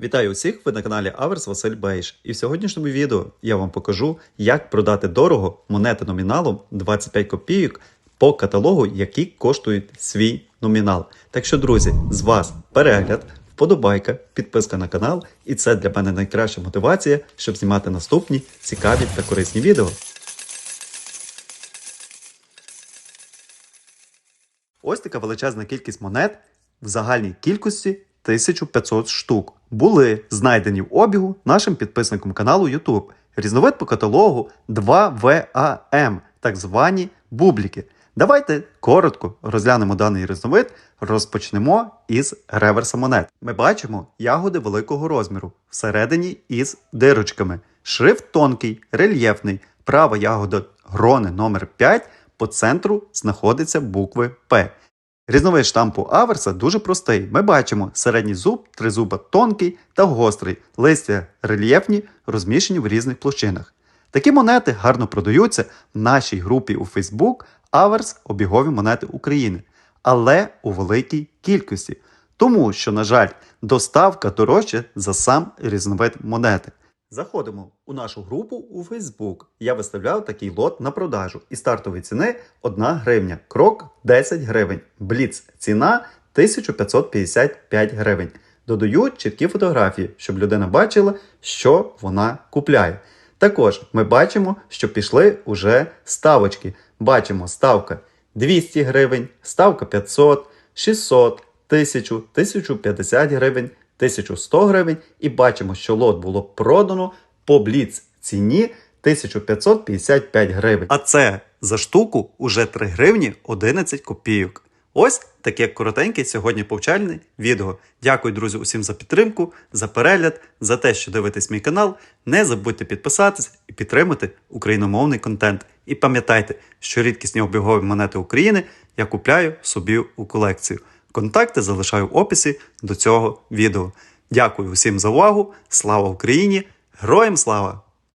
Вітаю усіх! Ви на каналі Аверс Василь Бейш. І в сьогоднішньому відео я вам покажу, як продати дорого монети номіналом 25 копійок по каталогу, які коштують свій номінал. Так що, друзі, з вас перегляд, вподобайка, підписка на канал, і це для мене найкраща мотивація, щоб знімати наступні цікаві та корисні відео. Ось така величезна кількість монет в загальній кількості 1500 штук були знайдені в обігу нашим підписником каналу YouTube. Різновид по каталогу 2VAM, так звані бубліки. Давайте коротко розглянемо даний різновид. Розпочнемо із реверса монет. Ми бачимо ягоди великого розміру всередині із дирочками. Шрифт тонкий, рельєфний. Права ягода грони номер 5 по центру знаходиться букви П. Різновид штампу аверса дуже простий. Ми бачимо середній зуб, тризуба тонкий та гострий, листя рельєфні, розміщені в різних площинах. Такі монети гарно продаються в нашій групі у Facebook Аверс обігові монети України, але у великій кількості. Тому що, на жаль, доставка дорожча за сам різновид монети. Заходимо у нашу групу у Facebook. Я виставляв такий лот на продажу. І стартової ціни 1 гривня. Крок 10 гривень. Бліц ціна 1555 гривень. Додаю чіткі фотографії, щоб людина бачила, що вона купляє. Також ми бачимо, що пішли уже ставочки. Бачимо ставка 200 гривень, ставка 500, 600, 1000, 1050 гривень, 1100 гривень. І бачимо, що лот було продано по бліц ціні 1555 гривень. А це за штуку уже 3 гривні 11 копійок. Ось таке коротеньке сьогодні повчальне відео. Дякую, друзі, усім за підтримку, за перегляд, за те, що дивитесь мій канал. Не забудьте підписатись і підтримати україномовний контент. І пам'ятайте, що рідкісні обігові монети України я купляю собі у колекцію. Контакти залишаю в описі до цього відео. Дякую усім за увагу. Слава Україні! Героям слава!